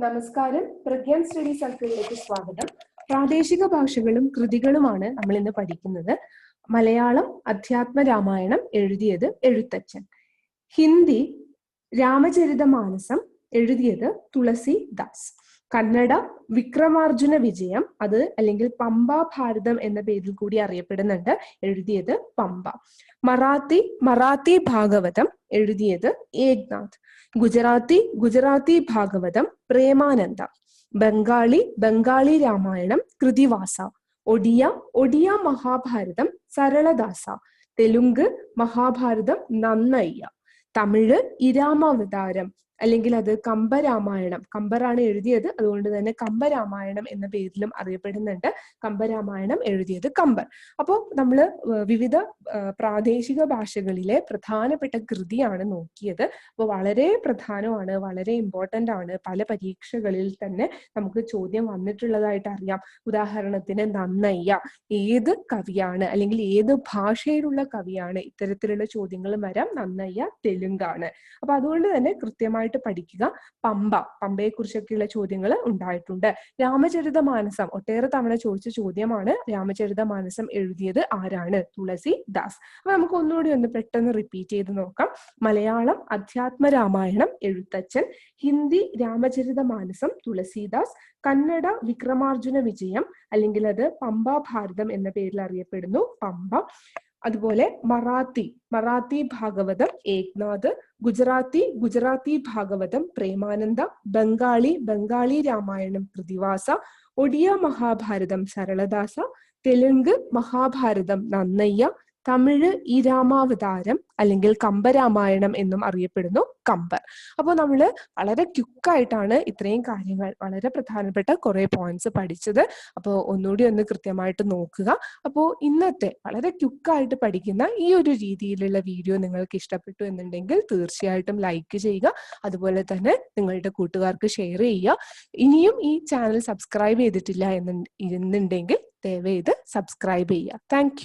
നമസ്കാരം. പ്രഗ്യാൻ സ്റ്റഡി സർക്കിളിലേക്ക് സ്വാഗതം. പ്രാദേശിക ഭാഷകളും കൃതികളുമാണ് നമ്മൾ ഇന്ന് പഠിക്കുന്നത്. മലയാളം അധ്യാത്മ രാമായണം എഴുതിയത് എഴുത്തച്ഛൻ. ഹിന്ദി രാമചരിത മാനസം എഴുതിയത് തുളസി ദാസ്. കന്നഡ വിക്രമാർജുന വിജയം അത് അല്ലെങ്കിൽ പമ്പ ഭാരതം എന്ന പേരിൽ കൂടി അറിയപ്പെടുന്നുണ്ട് എഴുതിയത് പമ്പ. മറാത്തി മറാത്തി ഭാഗവതം എഴുതിയത് ഏക്നാഥ്. ഗുജറാത്തി ഗുജറാത്തി ഭാഗവതം പ്രേമാനന്ദ. ബംഗാളി ബംഗാളി രാമായണം കൃതിവാസ. ഒഡിയ ഒഡിയ മഹാഭാരതം സരളദാസ. തെലുങ്ക് മഹാഭാരതം നന്നയ്യ. തമിഴ് ഇരാമാവതാരം അല്ലെങ്കിൽ അത് കമ്പരാമായണം. കമ്പറാണ് എഴുതിയത്. അതുകൊണ്ട് തന്നെ കമ്പരാമായണം എന്ന പേരിലും അറിയപ്പെടുന്നുണ്ട്. കമ്പരാമായണം എഴുതിയത് കമ്പർ. അപ്പോൾ നമ്മൾ വിവിധ പ്രാദേശിക ഭാഷകളിലെ പ്രധാനപ്പെട്ട കൃതിയാണ് നോക്കിയത്. അപ്പോൾ വളരെ പ്രധാനമാണ് വളരെ ഇമ്പോർട്ടന്റ് ആണ്. പല പരീക്ഷകളിൽ തന്നെ നമുക്ക് ചോദ്യം വന്നിട്ടുള്ളതായിട്ട് അറിയാം. ഉദാഹരണത്തിന് നന്നയ്യ ഏത് കവിയാണ്? അല്ലെങ്കിൽ ഏത് ഭാഷയിലുള്ള കവിയാണ്? ഇത്തരത്തിലുള്ള ചോദ്യങ്ങൾ വരാം. നന്നയ്യ തെലുങ്കാണ്. അപ്പൊ അതുകൊണ്ട് തന്നെ കൃത്യമായിട്ട് പഠിക്കുക. പമ്പ പമ്പയെ കുറിച്ചൊക്കെയുള്ള ചോദ്യങ്ങൾ ഉണ്ടായിട്ടുണ്ട്. രാമചരിത മാനസം ഒട്ടേറെ തവണ ചോദിച്ച ചോദ്യമാണ് രാമചരിത മാനസം എഴുതിയത് ആരാണ്? തുളസി ദാസ്. അപ്പൊ നമുക്ക് ഒന്നുകൂടി ഒന്ന് പെട്ടെന്ന് റിപ്പീറ്റ് ചെയ്ത് നോക്കാം. മലയാളം അധ്യാത്മ രാമായണം എഴുത്തച്ഛൻ ഹിന്ദി രാമചരിത മാനസം തുളസീദാസ് കന്നഡ വിക്രമാർജുന വിജയം അല്ലെങ്കിൽ അത് പമ്പ ഭാരതം എന്ന പേരിൽ അറിയപ്പെടുന്നു പമ്പ. അതുപോലെ മറാത്തി മറാത്തി ഭാഗവതം ഏക്നാഥ് ഗുജറാത്തി ഗുജറാത്തി ഭാഗവതം പ്രേമാനന്ദ ബംഗാളി ബംഗാളി രാമായണം കൃതിവാസ ഒഡിയ മഹാഭാരതം സരളദാസ തെലുങ്ക് മഹാഭാരതം നന്നയ്യ തമിഴ് ഈ രാമാവതാരം അല്ലെങ്കിൽ കമ്പരാമായണം എന്നും അറിയപ്പെടുന്നു കമ്പർ. അപ്പോൾ നമ്മൾ വളരെ ക്യുക്കായിട്ടാണ് ഇത്രയും കാര്യങ്ങൾ വളരെ പ്രധാനപ്പെട്ട കുറേ പോയിന്റ്സ് പഠിച്ചത്. അപ്പോൾ ഒന്നുകൂടി ഒന്ന് കൃത്യമായിട്ട് നോക്കുക. അപ്പോൾ ഇന്നത്തെ വളരെ ക്യുക്കായിട്ട് പഠിക്കുന്ന ഈ ഒരു രീതിയിലുള്ള വീഡിയോ നിങ്ങൾക്ക് ഇഷ്ടപ്പെട്ടു എന്നുണ്ടെങ്കിൽ തീർച്ചയായിട്ടും ലൈക്ക് ചെയ്യുക. അതുപോലെ തന്നെ നിങ്ങളുടെ കൂട്ടുകാർക്ക് ഷെയർ ചെയ്യുക. ഇനിയും ഈ ചാനൽ സബ്സ്ക്രൈബ് ചെയ്തിട്ടില്ല എന്നുണ്ടെങ്കിൽ ദയവേത് സബ്സ്ക്രൈബ് ചെയ്യുക. താങ്ക്